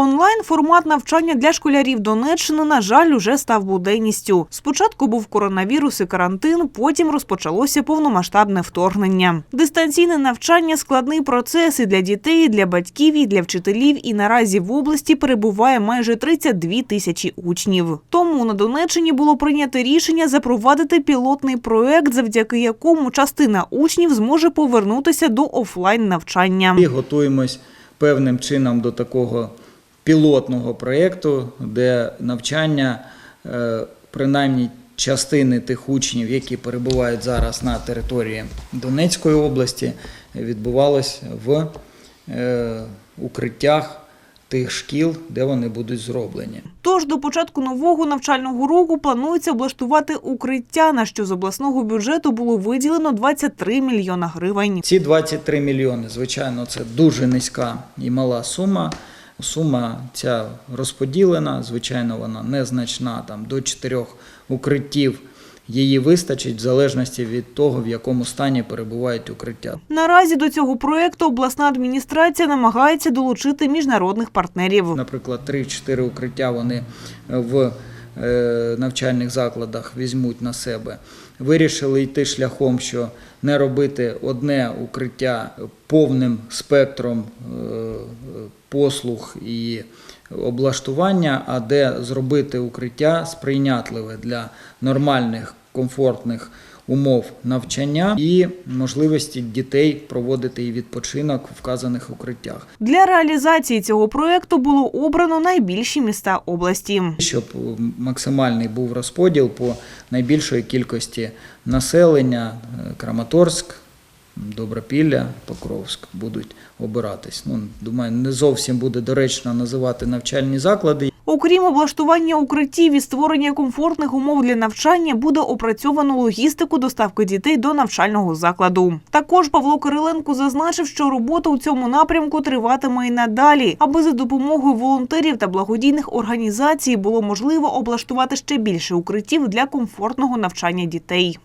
Онлайн формат навчання для школярів Донеччини, на жаль, уже став буденністю. Спочатку був коронавірус і карантин, потім розпочалося повномасштабне вторгнення. Дистанційне навчання складний процес і для дітей, і для батьків, і для вчителів. І наразі в області перебуває майже 32 тисячі учнів. Тому на Донеччині було прийнято рішення запровадити пілотний проект, завдяки якому частина учнів зможе повернутися до офлайн навчання. І готуємось певним чином до такого пілотного проєкту, де навчання, е, принаймні частини тих учнів, які перебувають зараз на території Донецької області, відбувалось в е, укриттях тих шкіл, де вони будуть зроблені. Тож до початку нового навчального року планується облаштувати укриття, на що з обласного бюджету було виділено 23 мільйона гривень. Ці 23 мільйони, звичайно, це дуже низька і мала сума. Сума ця розподілена, звичайно, вона незначна, там до чотирьох укриттів. Її вистачить в залежності від того, в якому стані перебувають укриття. Наразі до цього проекту обласна адміністрація намагається долучити міжнародних партнерів. Наприклад, 3-4 укриття вони в е, навчальних закладах візьмуть на себе. Вирішили йти шляхом, що не робити одне укриття повним спектром е, послуг і облаштування, а де зробити укриття сприйнятливе для нормальних, комфортних умов навчання і можливості дітей проводити і відпочинок в вказаних укриттях. Для реалізації цього проекту було обрано найбільші міста області. щоб максимальний був розподіл по найбільшої кількості населення е, Краматорськ, Добропілля, Покровськ будуть обиратись. Ну, думаю, не зовсім буде доречно називати навчальні заклади. Окрім облаштування укриттів і створення комфортних умов для навчання, буде опрацьовано логістику доставки дітей до навчального закладу. Також Павло Кириленко зазначив, що робота у цьому напрямку триватиме і надалі, аби за допомогою волонтерів та благодійних організацій було можливо облаштувати ще більше укриттів для комфортного навчання дітей.